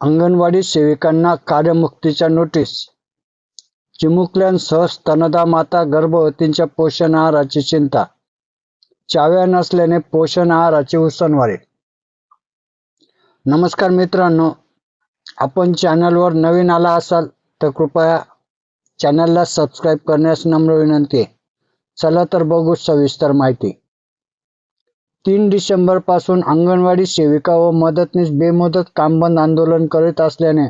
अंगणवाडी सेविकांना कार्यमुक्तीच्या नोटीस. चिमुकल्यांसह स्तनदा माता गर्भवतींच्या पोषण आहाराची चिंता. चाव्या नसल्याने पोषण आहाराची उसनवारी. नमस्कार मित्रांनो आपण चॅनलवर नवीन आला असाल तर कृपया चॅनलला सबस्क्राईब करण्यास नम्र विनंती आहे. चला तर बघू सविस्तर माहिती. तीन डिसेंबरपासून अंगणवाडी सेविका व मदतनीस बेमुदत कामबंद आंदोलन करीत असल्याने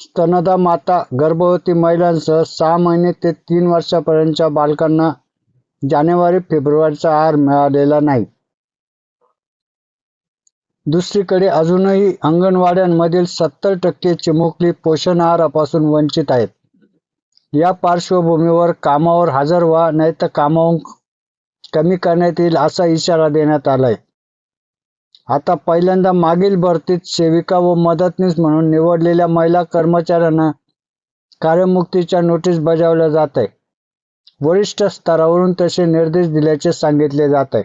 स्तनदा माता गर्भवती महिलांसह सहा महिने ते तीन वर्षापर्यंतच्या बालकांना जानेवारी फेब्रुवारीचा आहार मिळालेला नाही. दुसरीकडे अजूनही अंगणवाड्यांमधील सत्तर टक्के चिमुकली पोषण आहारापासून वंचित आहेत. या पार्श्वभूमीवर कामावर हजर व्हा नाही तर कामावून कमी करण्यात येईल असा इशारा देण्यात आलाय. आता पहिल्यांदा मागील भरतीत सेविका व मदतनीस म्हणून निवडलेल्या महिला कर्मचाऱ्यांना कार्यमुक्तीच्या नोटीस बजावल्या जात आहे वरिष्ठ स्तरावरून तसे निर्देश दिल्याचे सांगितले जात आहे.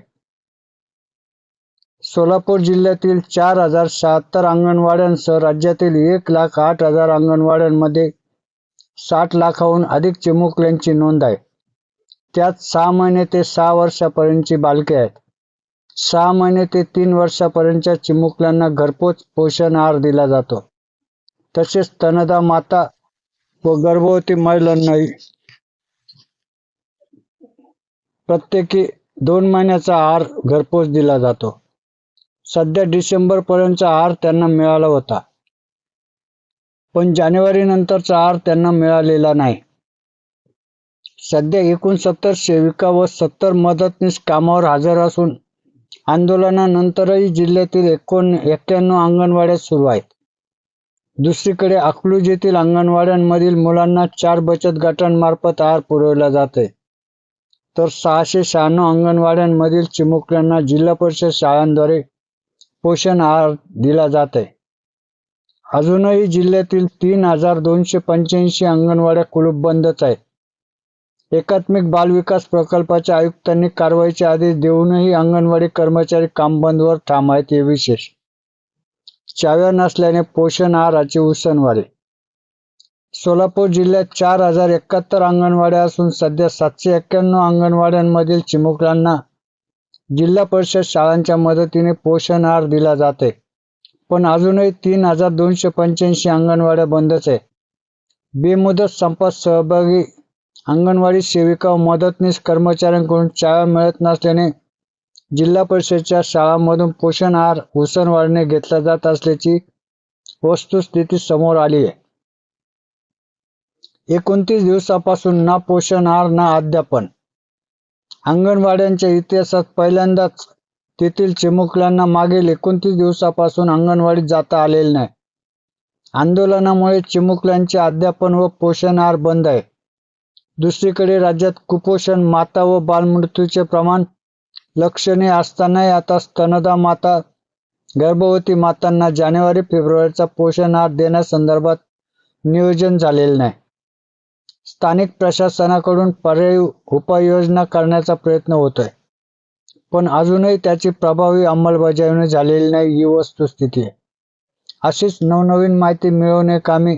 सोलापूर जिल्ह्यातील चार हजार शहात्तर अंगणवाड्यांसह राज्यातील एक लाख आठ हजार अंगणवाड्यांमध्ये साठ लाखाहून अधिक चिमुकल्यांची नोंद आहे. त्यात सहा महिने ते सहा वर्षापर्यंतची बालके आहेत. सहा महिने ते तीन वर्षापर्यंतच्या चिमुकल्यांना घरपोच पोषण आहार दिला जातो. तसेच स्तनदा माता व गर्भवती महिलांनाही प्रत्येकी दोन महिन्याचा आहार घरपोच दिला जातो. सध्या डिसेंबर पर्यंतचा आहार त्यांना मिळाला होता. पण जानेवारी नंतरचा आहार त्यांना मिळालेला नाही. सध्या एकोणसत्तर सेविका व सत्तर मदतनीस कामावर हजर असून आंदोलनानंतरही जिल्ह्यातील एकोण एक्क्याण्णव अंगणवाड्या सुरू आहेत. दुसरीकडे अकलूज येथील अंगणवाड्यांमधील मुलांना चार बचत गटांमार्फत आहार पुरवला जाते तर सहाशे शहाण्णव अंगणवाड्यांमधील चिमुकल्यांना जिल्हा परिषद शाळांद्वारे पोषण आहार दिला जात आहे अजूनही जिल्ह्यातील तीन हजार दोनशे पंच्याऐंशी अंगणवाड्या कुलूपबंदच आहेत. एकात्मिक बालविकास प्रकल्पाच्या आयुक्तांनी कारवाईचे आदेश देऊनही अंगणवाडी कर्मचारी कामबंदवर ठाम आहेत हे विशेष. चाव्या नसल्याने पोषण आहाराची उसनवारी सोलापूर जिल्ह्यात चार हजार एकाहत्तर अंगणवाड्या असून सध्या सातशे एक्क्याण्णव अंगणवाड्यांमधील चिमुकल्यांना जिल्हा परिषद शाळांच्या मदतीने पोषण आहार दिला जाते पण अजूनही तीन हजार दोनशे पंच्याऐंशी अंगणवाड्या बंदच आहे बेमुदत संपात सहभागी अंगणवाडी सेविका व मदतनीस कर्मचाऱ्यांकडून शाळा मिळत नसल्याने जिल्हा परिषदच्या शाळांमधून पोषण आहार उसनवारीने घेतला जात असल्याची वस्तुस्थिती समोर आली आहे. एकोणतीस दिवसापासून ना पोषण आहार ना अध्यापन. अंगणवाड्यांच्या इतिहासात पहिल्यांदाच तेथील चिमुकल्यांना मागील एकोणतीस दिवसापासून अंगणवाडीत जाता आलेले नाही. आंदोलनामुळे चिमुकल्यांचे अध्यापन व पोषण आहार बंद आहे. दुसरीकडे राज्यात कुपोषण माता व बालमृत्यूचे प्रमाण लक्षणीय असतानाही आता स्तनदा माता गर्भवती मातांना जानेवारी फेब्रुवारीचा पोषण आहार देण्यासंदर्भात नियोजन झालेले नाही. स्थानिक प्रशासनाकडून पर्यायी उपाययोजना करण्याचा प्रयत्न होतोय. पण अजूनही त्याची प्रभावी अंमलबजावणी झालेली नाही ही वस्तुस्थिती आहे. अशीच नवनवीन माहिती मिळवणे कामी